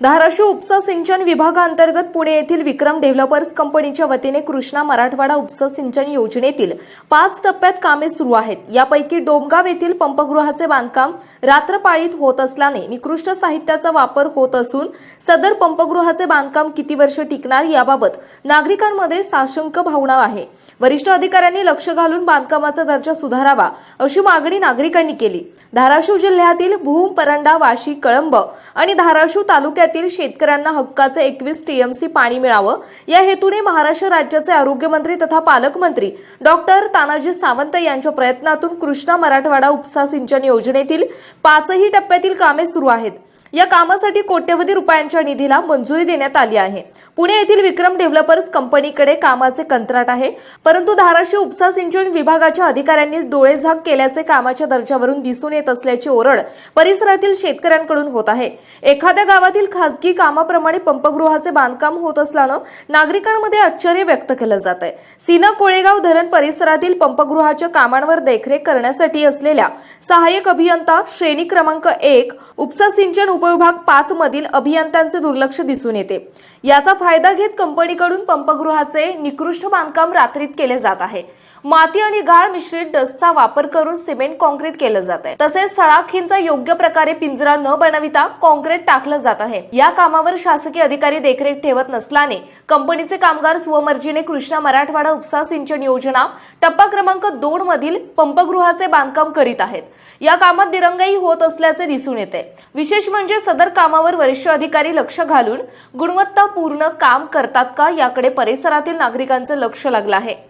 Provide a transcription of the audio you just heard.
धाराशिव उपसा सिंचन विभागाअंतर्गत पुणे येथील विक्रम डेव्हलपर्स कंपनीच्या वतीने कृष्णा मराठवाडा उपसा सिंचन योजनेतील पाच टप्प्यात कामे सुरू आहेत. यापैकी डोमगाव येथील पंपगृहाचे बांधकाम रात्रपाळीत होत असल्याने निकृष्ट साहित्याचा वापर होत असून सदर पंपगृहाचे बांधकाम किती वर्ष टिकणार याबाबत नागरिकांमध्ये साशंक भावना आहे. वरिष्ठ अधिकाऱ्यांनी लक्ष घालून बांधकामाचा दर्जा सुधारावा अशी मागणी नागरिकांनी केली. धाराशिव जिल्ह्यातील भूम परंडा वाशी कळंब आणि धाराशिव तालुक्यात जिल्ह्यातील शेतकऱ्यांना हक्काचे एकवीस टीएमसी पाणी मिळावं. या हेतूने महाराष्ट्र राज्याचे आरोग्यमंत्री तथा पालकमंत्री डॉक्टर तानाजी सावंत यांच्या प्रयत्नातून कृष्णा मराठवाडा उपसा सिंचन योजनेतील पाचही टप्प्यातील कामे सुरू आहेत. या कामासाठी कोट्यवधी रुपयांच्या निधीला मंजुरी देण्यात आली आहे. पुणे येथील विक्रम डेव्हलपर्स कंपनीकडे कामाचे कंत्राट आहे. परंतु धाराशिव उपसा सिंचन विभागाच्या अधिकाऱ्यांनी डोळेझाक केल्याचे कामाच्या दर्जावरून दिसून येत असल्याची ओरड परिसरातील शेतकऱ्यांकडून होत आहे. एखाद्या गावातील खासगी कामाप्रमाणे पंपगृहाचे बांधकाम होत असल्यानं नागरिकांमध्ये आश्चर्य व्यक्त केलं जात आहे. सीना कोळेगाव धरण परिसरातील पंपगृहाच्या कामांवर देखरेख करण्यासाठी असलेल्या सहाय्यक अभियंता श्रेणी क्रमांक एक उपसा सिंचन उपविभाग पाच मधील अभियंत्यांचे दुर्लक्ष दिसून येते. याचा फायदा घेत कंपनीकडून पंपगृहाचे निकृष्ट बांधकाम रात्रीत केले जात आहे. माती आणि गाळ मिश्रित डस्टचा वापर करून सिमेंट कॉन्क्रीट केलं जात आहे. तसेच सळाखींचा योग्य प्रकारे पिंजरा न बनविता कॉन्क्रीट टाकलं जात आहे. या कामावर शासकीय अधिकारी देखरेख ठेवत नसल्याने कंपनीचे कामगार स्वमर्जीने कृष्णा मराठवाडा उपसा सिंचन योजना टप्पा क्रमांक दोन मधील पंपगृहाचे बांधकाम करीत आहेत. या कामात दिरंगाई होत असल्याचे दिसून येते. विशेष म्हणजे सदर कामावर वरिष्ठ अधिकारी लक्ष घालून गुणवत्तापूर्ण काम करतात का याकडे परिसरातील नागरिकांचे लक्ष लागलं आहे.